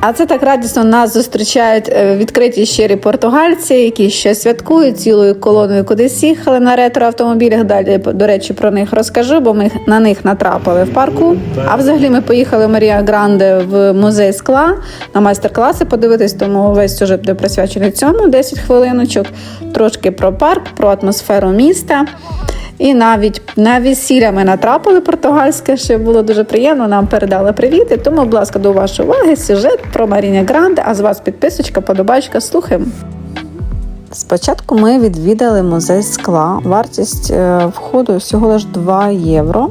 А це так радісно нас зустрічають е, відкриті щирі португальці, які ще святкують цілою колоною кудись їхали на ретро автомобілях. Далі до речі про них розкажу, бо ми на них натрапили в парку. А взагалі ми поїхали Марія Гранде в музей скла на майстер-класи подивитись, тому весь сюжет буде присвячений цьому 10 хвилиночок. Трошки про парк, про атмосферу міста. І навіть на весілля ми натрапили португальське, що було дуже приємно. Нам передали привіти. Тому, будь ласка, до вашої уваги сюжет про Маріня Гранде. А з вас підписочка, подобачка, слухаємо. Спочатку ми відвідали музей скла. Вартість е, входу всього лиш 2 євро.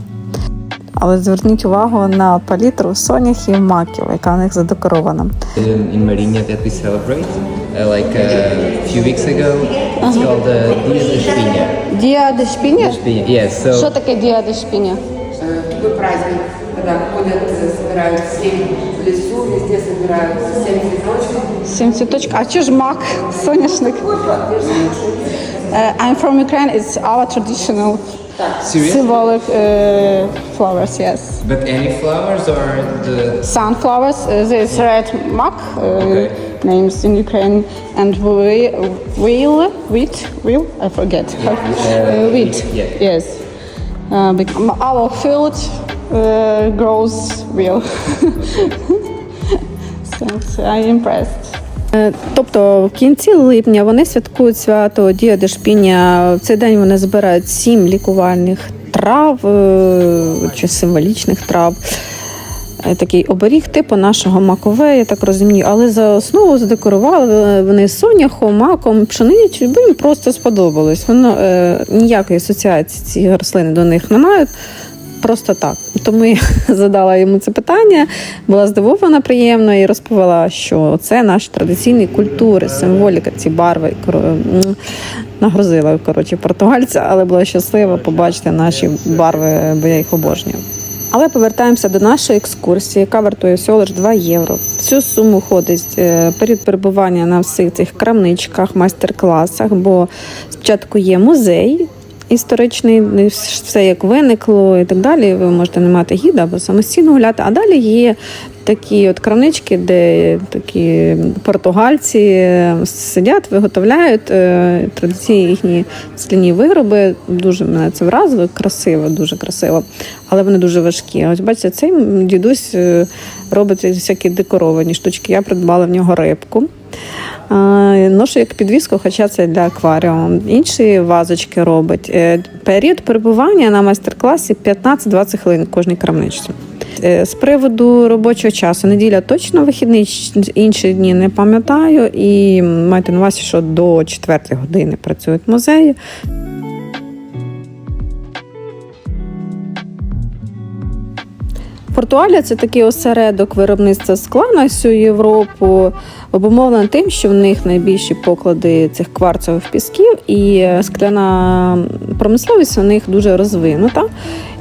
Але зверніть увагу на палітру соняхів маків, яка в них задекорована. in, in Marinha that we celebrate. Uh, like a few weeks ago, it's called uh, Dia de Espinha. Дія де шпіня? Espinha, yes. So таке дія де шпіня? Э, Такой праздник, когда ходят, э, собирают семь в лесу, везде собирают семь цветочков. Сім цвіточок. А чи ж мак? Соняшник? Uh, I'm from Ukraine. It's our traditional serious? symbolic uh, flowers, yes. But any flowers or the Sunflowers, uh, this red mak, uh, Okay. names in Ukraine, and whe- wheel, wheat, wheel, I forget. Uh, wheat, yeah. yes. Uh, bec- our field uh, grows wheel. Thanks, I'm impressed. Е, Тобто в кінці липня вони святкують свято Дія де Шпіня. В цей день вони збирають сім лікувальних трав е, чи символічних трав. Е, Такий оберіг типу нашого макове, я так розумію, але за основу задекорували вони соняхом, маком, пшеницею, бо їм просто сподобалось. Воно е, ніякої асоціації ці рослини до них не мають. Просто так. Тому я задала йому це питання, була здивована приємно і розповіла, що це наші традиційні культури, символіка, ці барви. Нагрузила коротше португальця, але була щаслива побачити наші барви, бо я їх обожнюю. Але повертаємося до нашої екскурсії, яка вартує всього лише 2 євро. Цю суму входить е, період перебування на всіх цих крамничках, майстер-класах, бо спочатку є музей, історичний, все як виникло і так далі. Ви можете не мати гіда або самостійно гуляти. А далі є такі от крамнички, де такі португальці е, сидять, виготовляють е, традиційні їхні скляні вироби. Дуже мене це вразило, красиво, дуже красиво. Але вони дуже важкі. Ось бачите, цей дідусь е, робить всякі декоровані штучки. Я придбала в нього рибку. Ношу як підвіску, хоча це для акваріуму. Інші вазочки робить. Е, Період перебування на майстер-класі 15-20 хвилин кожній крамничці. Е, З приводу робочого часу, неділя точно вихідний, інші дні не пам'ятаю. І майте на увазі, що до 4 години працюють музеї. Португалія це такий осередок виробництва скла на всю Європу, обумовлено тим, що в них найбільші поклади цих кварцевих пісків, і скляна промисловість у них дуже розвинута.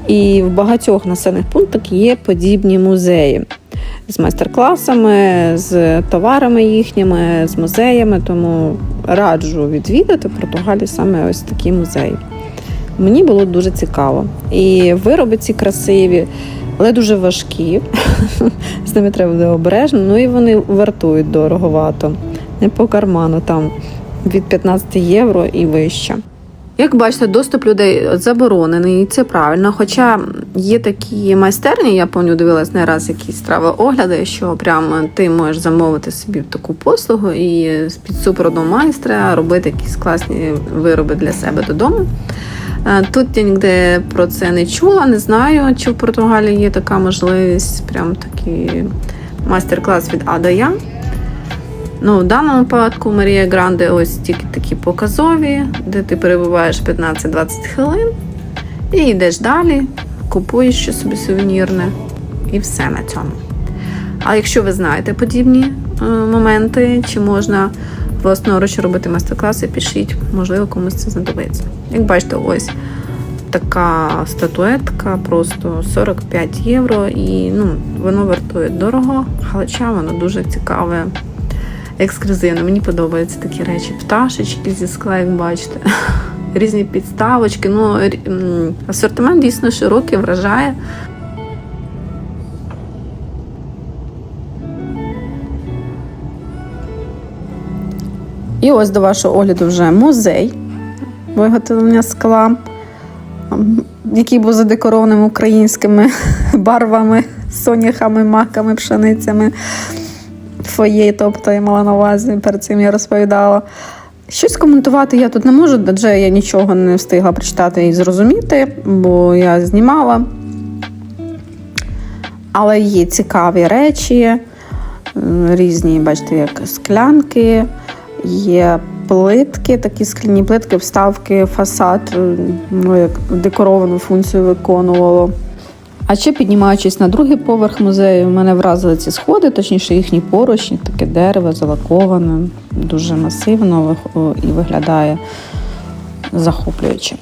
І в багатьох населених пунктах є подібні музеї з майстер-класами, з товарами їхніми, з музеями. Тому раджу відвідати в Португалії саме ось такі музеї. Мені було дуже цікаво. І вироби ці красиві, але дуже важкі. З ними треба буде обережно. Ну і вони вартують дороговато. Не по карману, там від 15 євро і вище. Як бачите, доступ людей заборонений, і це правильно. Хоча є такі майстерні, я пам'ятаю, дивилась не раз якісь огляди, що прямо ти можеш замовити собі таку послугу і під супроводом майстра робити якісь класні вироби для себе додому. Е, Тут я ніде про це не чула, не знаю, чи в Португалії є така можливість, прям такий майстер-клас від А до Я. Ну, в даному випадку Марія Гранде ось тільки такі показові, де ти перебуваєш 15-20 хвилин і йдеш далі, купуєш щось собі сувенірне, і все на цьому. А якщо ви знаєте подібні е, моменти, чи можна власноруч робити майстер-класи, пишіть, можливо, комусь це знадобиться. Як бачите, ось така статуетка, просто 45 євро, і ну, воно вартує дорого, хоча воно дуже цікаве, ексклюзивне. Мені подобаються такі речі. Пташечки зі скла, як бачите. Різні підставочки. Ну, асортимент дійсно широкий, вражає. І ось до вашого огляду вже музей виготовлення скла, який був задекорованим українськими барвами, соняхами, маками, пшеницями. Фоє, тобто я мала на увазі, перед цим я розповідала. Щось коментувати я тут не можу, адже я нічого не встигла прочитати і зрозуміти, бо я знімала. Але є цікаві речі, різні, бачите, як склянки, є плитки, такі скляні плитки, вставки, фасад, е, ну, як декоровану функцію виконувало. А ще піднімаючись на другий поверх музею, мене вразили ці сходи, точніше їхні поручні, таке дерево залаковане, дуже масивно і виглядає захоплююче.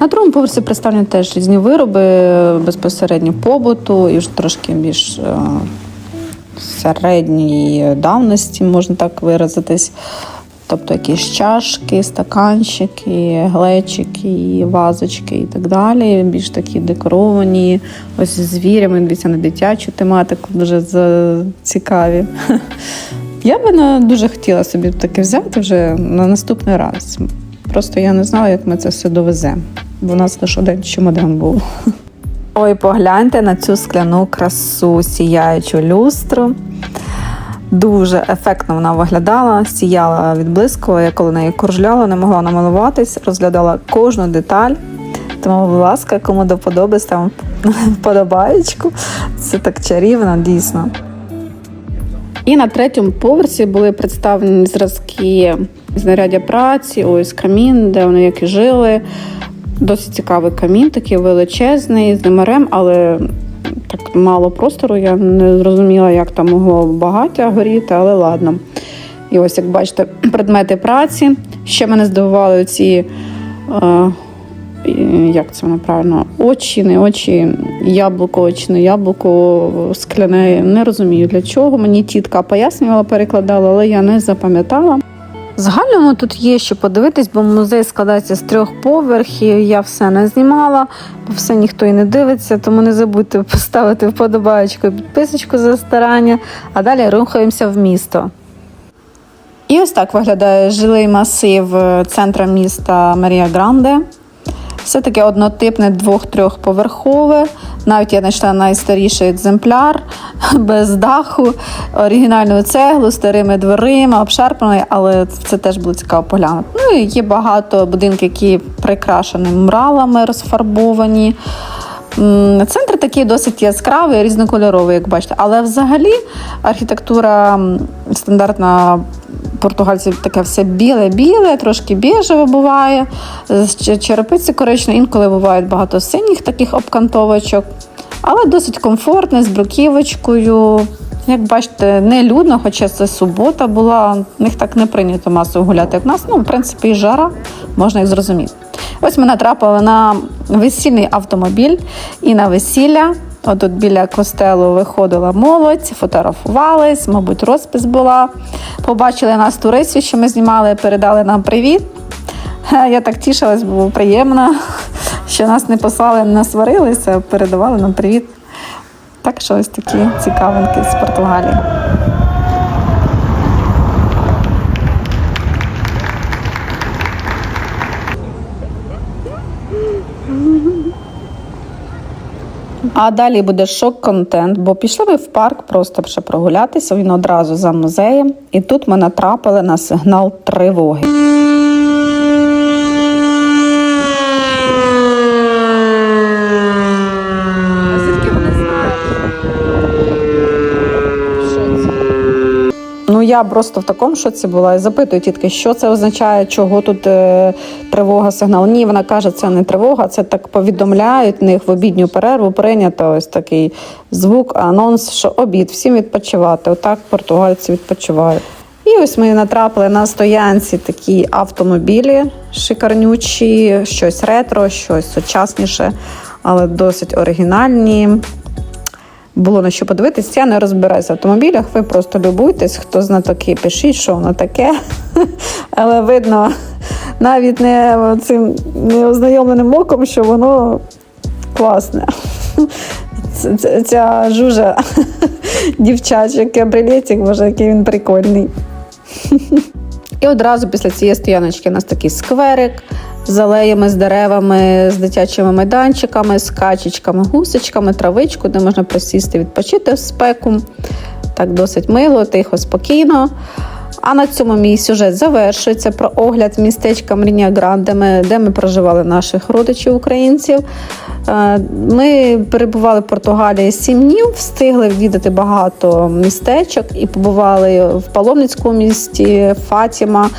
На другому поверсі представлені теж різні вироби безпосередньо побуту і вже трошки більш е, середньої давності, можна так виразитись. Тобто якісь чашки, стаканчики, глечики, вазочки і так далі. Більш такі декоровані, ось звірями, дивіться на дитячу тематику, дуже цікаві. Я би дуже хотіла собі таке взяти вже на наступний раз. Просто я не знала, як ми це все довеземо. Бо у нас лише один чемодан був. Ой, погляньте на цю скляну красу, сіяючу люстру. Дуже ефектно вона виглядала, сіяла, відблискувала. Я коли нею кружляла, не могла намилуватись, розглядала кожну деталь. Тому, будь ласка, кому до подоби, ставимо вподобаєчку. Це так чарівно, дійсно. І на третьому поверсі були представлені зразки знаряддя праці, ось камін, де вони як і жили. Досить цікавий камін, такий величезний, з димарем, але так мало простору. Я не зрозуміла, як там могло багаття горіти, але ладно. І ось, як бачите, предмети праці. Ще мене здивували ці. Е, як це воно правильно? Очі, не очі, яблуко, очі, не яблуко, скляне. Не розумію для чого. Мені тітка пояснювала, перекладала, але я не запам'ятала. Загальному тут є що подивитись, бо музей складається з трьох поверхів. Я все не знімала, бо все ніхто і не дивиться, тому не забудьте поставити вподобаєчку і підписочку за старання, а далі рухаємося в місто. І ось так виглядає жилий масив е, центра міста Марія Гранде. Все таке однотипне двох-трьохповерхове. Навіть я знайшла найстаріший екземпляр без даху, оригінальну цеглу, старими дверима, обшарпаний, але це теж було цікаво поглянути. Ну і є багато будинків, які прикрашені муралами, розфарбовані. Центр такий досить яскравий, різнокольоровий, як бачите. Але взагалі архітектура стандартна португальців таке все біле-біле, трошки біжеве буває, черепиці коричневі, інколи бувають багато синіх таких обкантовочок, але досить комфортне, з бруківочкою. Як бачите, не людно, хоча це субота була. У них так не прийнято масово гуляти, як в нас. Ну, в принципі, і жара, можна і зрозуміти. Ось ми натрапили на весільний автомобіль і на весілля. Отут біля костелу виходила молодь, фотографувались, мабуть, розпис була. Побачили нас туристів, що ми знімали, передали нам привіт. Я так тішилась, було приємно, що нас не послали, не сварилися, передавали нам привіт. Так що ось такі цікавинки з Португалії. А далі буде шок-контент, бо пішли ми в парк просто прогулятися. Він одразу за музеєм. І тут ми натрапили на сигнал тривоги. Ну я просто в такому шоці була і запитую тітки, що це означає, чого тут е, тривога, сигнал. Ні, вона каже, це не тривога, це так повідомляють них в обідню перерву. Прийнято ось такий звук, анонс, що обід, всім відпочивати. Отак португальці відпочивають. І ось ми натрапили на стоянці такі автомобілі шикарнючі, щось ретро, щось сучасніше, але досить оригінальні. Було на що подивитись, я не розбираюся в автомобілях. Ви просто любуйтесь, хто знатоки, пишіть, що воно таке. Але видно навіть не цим неознайомленим оком, що воно класне. Ця жужа дівчача кабрилетик, боже, який він прикольний. І одразу після цієї стояночки у нас такий скверик з алеями, з деревами, з дитячими майданчиками, з качечками, гусечками, травичку, де можна присісти, відпочити в спеку. Так досить мило, тихо, спокійно. А на цьому мій сюжет завершується про огляд містечка Мрінія Гранде, де ми проживали наших родичів українців. Е, Ми перебували в Португалії сім днів, встигли відвідати багато містечок і побували в паломницькому місті Фатіма.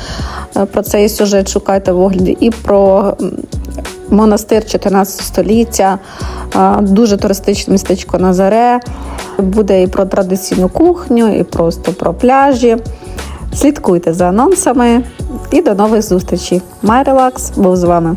Е, Про цей сюжет шукайте в огляді і про монастир 14 століття, е, дуже туристичне містечко Назаре. Буде і про традиційну кухню, і просто про пляжі. Слідкуйте за анонсами і до нових зустрічей. Майрелакс був з вами.